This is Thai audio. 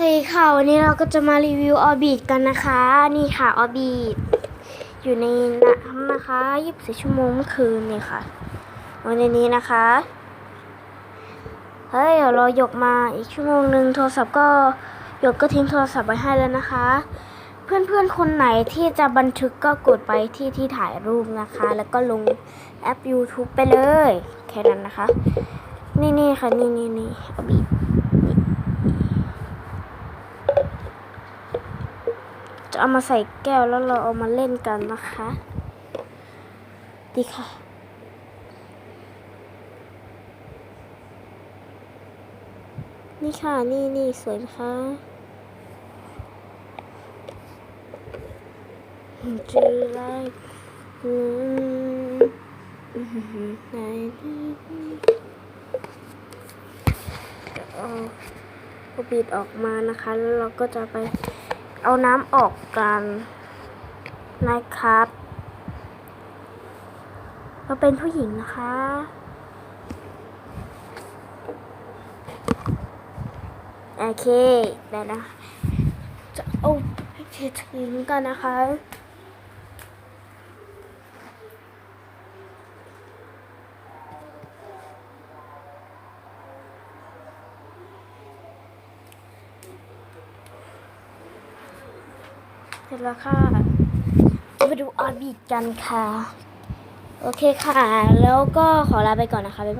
สวัสดีค่ะวันนี้เราก็จะมารีวิวออบิทกันนะคะ นี่ค่ะออบิทอยู่ในน้ำนะคะ24ชั่วโมงเมื่อคืนนี่ค่ะวันนนี้นะคะเฮ้ยเดี๋ยวรอหยกมาอีกชั่วโมงหนึ่งโทรศัพท์ก็หยกก็ทิ้งโทรศัพท์ไว้ให้แล้วนะคะ เพื่อนๆคนไหนที่จะบันทึกก็กดไปที่ที่ถ่ายรูปนะคะ แล้วก็ลงแอป YouTube ไปเลยแค่นั้นนะคะ นี่นี่ค่ะนี่นี่นี่ออบิท จะ เอามาใส่แก้วแล้วเราเอามาเล่นกันนะคะ ดีค่ะ นี่ค่ะ นี่นี่สวยนะคะจะไล่อืมอืมไหนเอาบิดออกมานะคะ แล้วเราก็จะไป เอาน้ำออกกันนะครับ เราเป็นผู้หญิงนะคะ โอเคได้นะ จะเอาให้ถึงกันนะคะ เสร็จแล้วค่ะจะไปดูออร์บิทกันค่ะ โอเคค่ะ แล้วก็ขอลาไปก่อนนะคะบ๊ายบาย